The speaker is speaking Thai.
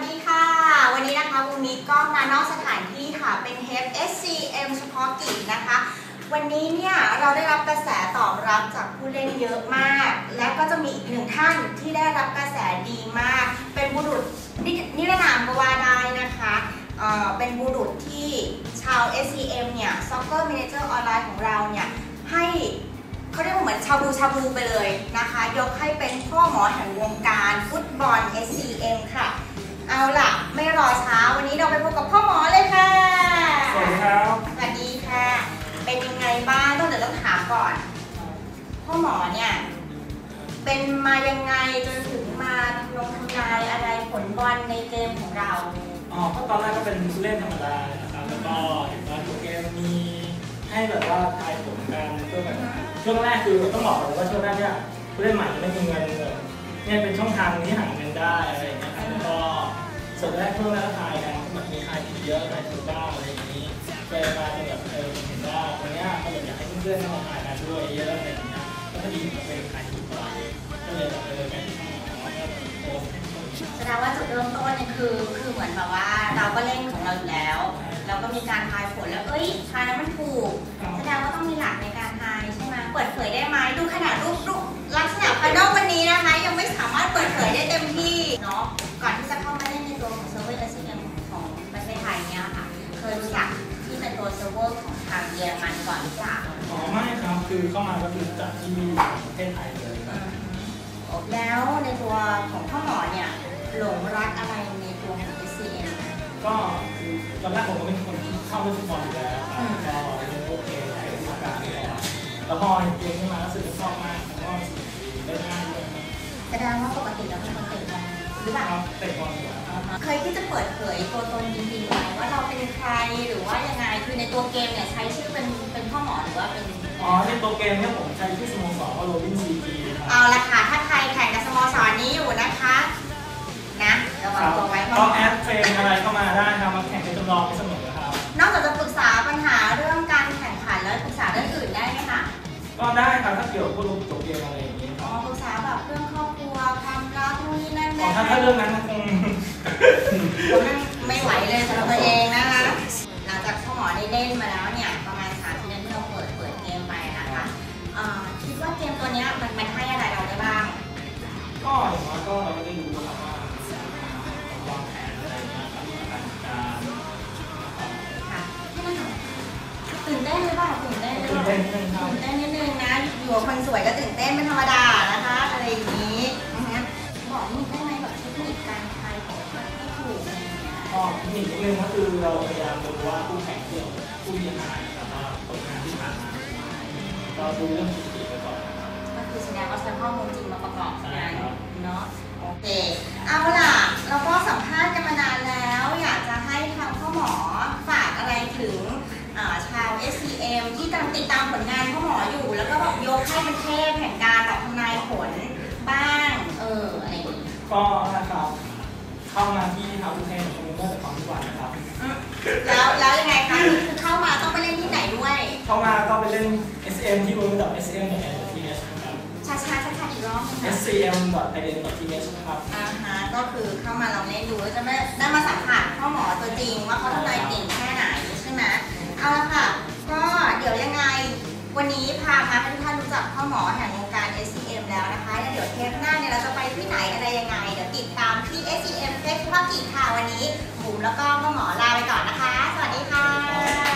วัสดีค่ะ วันนี้นะคะวันนี้ก็มานอกสถานที่ค่ะ เป็นเฮป SCM เฉพาะกิจนะคะ วันนี้เนี่ยเราได้รับกระแสตอบรับจากผู้เล่นเยอะมาก และก็จะมีอีกหนึ่งท่านที่ได้รับกระแสดีมาก เป็นบุรุษนิรนามก็ว่าได้นะคะเเป็นบุรุษที่ชาว SCM เนี่ย Soccer Manager ออนไลน์ของเราเนี่ย ให้เขาเรียกว่าเหมือนชาบูชาบูไปเลยนะคะ ยกให้เป็นพ่อหมอแห่งวงการฟุตบอล SCM ค่ะ เอาล่ะ ไม่รอช้าวันนี้เราไปพบกับพ่อหมอเลยค่ะ สวัสดีครับ สวัสดีค่ะ เป็นยังไงบ้างต้องเดี๋ยวต้องถามก่อน พ่อหมอเนี่ย เป็นมายังไงจนถึงมาทำลงทำนายอะไรผลบอลในเกมของเรา อ๋อก็ตอนแรกก็เป็นผู้เล่นธรรมดานะครับแล้วก็เห็นว่าตัวเกมมีให้แบบว่าทายผลกันเพื่อแบบช่วงแรกคือต้องบอกเลยว่าช่วงแรกเนี่ยผู้เล่นใหม่จะไม่มีเงินเลยเนี่ยเป็นช่องทางที่หาเงินได้อะไร ส่วนแรกช่วงแรกก็ทายกันก็แบบมีทายผิดเยอะทายถูกบ้าอะไรอย่างนี้ไปมาจนแบบเออเห็นว่าตรงนี้ยเขาแบบอยากให้เพื่อนๆเข้ามาทายกันด้วยเยอะอะไรอย่างเงี้ยแล้วก็ดีกับเป็นทายถูกกว่าก็เลยแบบเออการที่ทำของเราก็โพสต์ให้คนแสดงว่าจุดเริ่มต้นเนี่ยคือคือเหมือนแบบว่าเราก็เล่นของเราอยู่แล้วเราก็มีการทายผลแล้วเอ้ยทายแล้วมันถูก แสดงว่าต้องมีหลักในการทายใช่ไหมเปิดเผย ครับคือเข้ามาก็คือจากที่ประเทศไทยเลยครับแล้วในตัวของพ่อหมอเนี่ยหลงรักอะไรในตัวของ SCM ก็คือตอนแรกผมก็เป็นคนที่เข้าเล่นฟุตบอลอยู่แล้วครับอืมก็เล่นโอเคใช้ประสบการณ์ก่อนแล้วพอเห็นเกมขึ้นมารู้สึกชอบมากแล้วก็รู้สึกได้ง่ายด้วยแสดงว่าปกติแล้วเป็นคนเตะบอลหรือเปล่าครับเตะบอลอยู่ครับเคยที่จะเปิดเผยตัวตนจริงๆไหมว่าเราเป็นใครหรือว่ายังไงคือในตัวเกมเนี่ยใช้ชื่อเป็นเป็นพ่อหมอหรือว่าเป็น อ๋อในตัวเกมเนี่ยผมใช้ที่สโมสรว่าโรบินซีจีคเอารับละค่ะถ้าใครแข่งกับสโมสรนี้อยู่นะคะ นะระวังตัวไว้พ่อหมก็อแอดเฟรนอะไรเข้ามาได้ครับมาแข่งเป็นจำลองได้เสมอครับ นอกจากจะปรึกษาปัญหาเรื่องการแข่งขันแล้วปรึกษาเรื่องอื่นได้ไหมคะก็ได้ครับถ้าเกี่ยวกับพวกตัวเกมอะไรอย่างนี้คอ๋อรับปรึกษาแบบเรื่องครอบครัวความรักนู่นนี่นั่นอ๋ได้อไหมถ้าถ้าเรื่องนั้นคงผมนั่งไม่ไหวเลยสำหรับตัวเองนะคะหลังจากพ่อหมอได้เล่นมาแล้วเนี่ย นเต้นหรือตื่นเปล่าเต้นนิดนึงครับตื่นเต้นนิดนึงนะอยู่กับคนสวยก็ตื่นเต้นเป็นธรรมดานะคะ อะไรอย่างนี้นะฮะบอกนิดได้ไหมแบบเทคนิคการทายผลให้ถูกอะไรอย่งเงี้ยก็เทคนิคนิดนึงก็คือเราพยายามดูว่าคู่แข่งที่เราผู้มีหายนะครับว่าผลงานที่ผ่านมาเราดูเรื่องสถิติไปก่อนนะครับก็คือแสดงว่าใช้ข้อมูลจริงมาประกอบใช่งานเนาะโอเคเอาล่ะเราก็สัมภาษณ์กันมานานแล้ว อยากจะให้ทางพ่อหมอฝากอะไรถึงอ่าชาว SCM ที่กำลังติดตามผลงานพ่อหมออยู่ แล้วก็แบบยกให้เป็นเทพแห่งการแบบทำนายผลบ้าง เออ อะไรอย่างงี้ ก็นะครับเข้า มาที่ทาวน์เทนคอมมิวเตอร์ของทุกวันนะครับ แล้วแล้วยังไงคะคือเข้ามาต้องไปเล่นที่ไหนด้วย เข้ามาก็ไปเล่น SM ที่ www.sm.th นะครับ ช้าช้าช้าช้าอีกรอบนะคะ scm.id.th นะครับ อ่าฮะก็คือเข้ามาเราเล่นดูแล้วจะไม่ได้มาสัมผัสพ่อหมอตัวจริง ว่าเขาทำนายเก่งแค่ไหนใช่ไหมเอาละค่ะ ก็เดี๋ยวยังไง วันนี้พามาให้ทุกท่านรู้จักพ่อหมอแห่งวงการ SCM แล้วนะคะแล้วเดี๋ยวเทปหน้าเนี่ยเราจะไปที่ไหนอะไรยังไง กิจตามที่ SEM เฟซธุรกิจค่ะวันนี้บุ๋มแล้วก็หมอลาไปก่อนนะคะ สวัสดีค่ะ